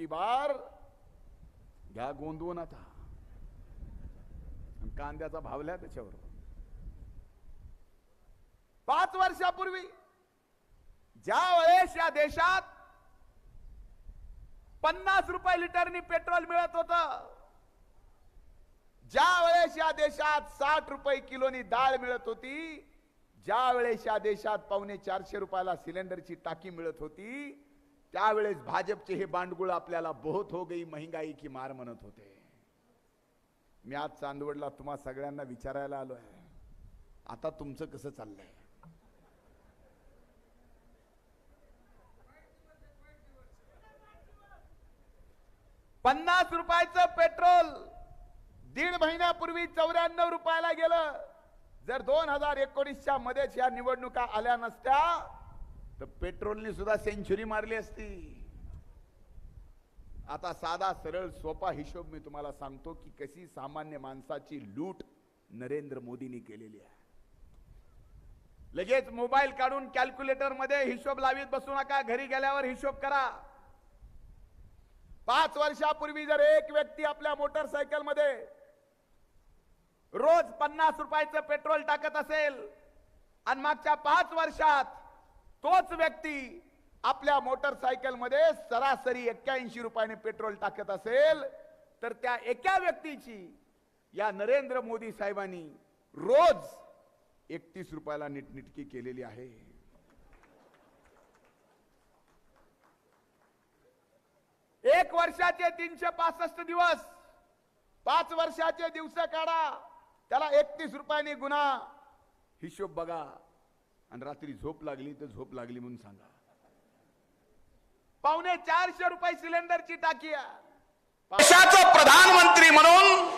की बार घ्या गोंदवून आता. कांद्याचा भावल्या त्याच्यावर. पाच वर्षापूर्वी ज्या वेळेस या देशात पन्नास रुपये लिटरनी पेट्रोल मिळत होत ज्या वेळेस या देशात साठ रुपये किलोनी डाळ मिळत होती ज्या वेळेस या देशात पावणे चारशे रुपयाला सिलेंडरची टाकी मिळत होती त्यावेळेस भाजपचे हे बांडगुळ आपल्याला बहुत हो गई महंगाई की मार म्हणत होते. मी आज चांदवडला तुम्हा सगळ्यांना विचारायला आलो आहे. आता तुमचं कसं चाललंय? पन्नास रुपयाचं पेट्रोल. दीड महिन्यापूर्वी चौऱ्याण्णव रुपयाला गेलं. जर दोन हजार एकोणीसच्या मध्येच या निवडणुका आल्या नसत्या तर पेट्रोलने सुद्धा सेंचुरी मारली असती. आता साधा सरळ सोपा हिशोब मी तुम्हाला सांगतो की कशी सामान्य माणसाची लूट नरेंद्र मोदींनी केलेली आहे. लगेच मोबाईल काढून कॅल्क्युलेटरमध्ये हिशोब लावीत बसू नका घरी गेल्यावर हिशोब करा. पाच वर्षापूर्वी जर एक व्यक्ती आपल्या मोटरसायकलमध्ये रोज पन्नास रुपयाचं पेट्रोल टाकत असेल आणि मागच्या पाच वर्षात तोच व्यक्ती आपल्या मोटरसायकलमध्ये सरासरी एक्क्याऐंशी रुपयाने पेट्रोल टाकत असेल तर त्या एका व्यक्तीची या नरेंद्र मोदी साहेबांनी रोज एकतीस रुपयाला नीटनिटकी केलेली आहे. एक वर्षाचे तीनशे पासष्ट दिवस पाच वर्षाचे दिवस काढा त्याला एकतीस रुपयाने गुन्हा हिशोब बघा. आणि रात्री झोप लागली तर झोप लागली म्हणून सांगा. पावणे चारशे रुपये सिलेंडरची टाकी देशाचं प्रधानमंत्री म्हणून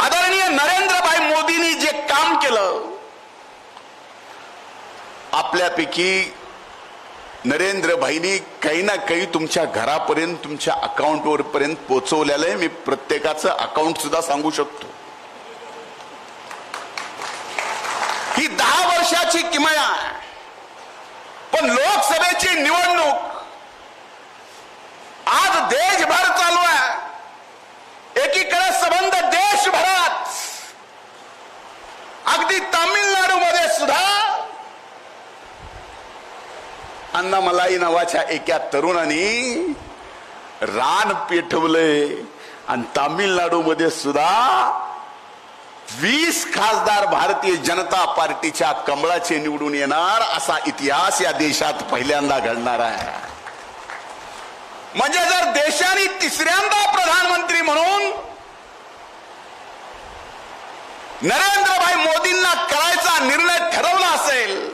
आदरणीय नरेंद्रभाई मोदींनी जे काम केलं आपल्यापैकी नरेंद्रभाईनी काही ना काही तुमच्या घरापर्यंत तुमच्या अकाउंटवर पर्यंत पोहोचवलेलं आहे. मी प्रत्येकाचं अकाउंट सुद्धा सांगू शकतो ही दहा वर्षाची किमया पण लोकसभेची निवडणूक आज देशभर चालू आहे. एकीकडे संबंध देशभरात अगदी तामिळनाडू मध्ये सुद्धा अन्नामलाई नावाच्या एका तरुणाने रान पेटवलंय आणि तामिळनाडू मध्ये सुद्धा वीस खासदार भारतीय जनता पार्टीच्या कमळाचे निवडून येणार असा इतिहास या देशात पहिल्यांदा घडणार आहे. म्हणजे जर देशाने तिसऱ्यांदा प्रधानमंत्री म्हणून नरेंद्रभाई मोदींना करायचा निर्णय ठरवला असेल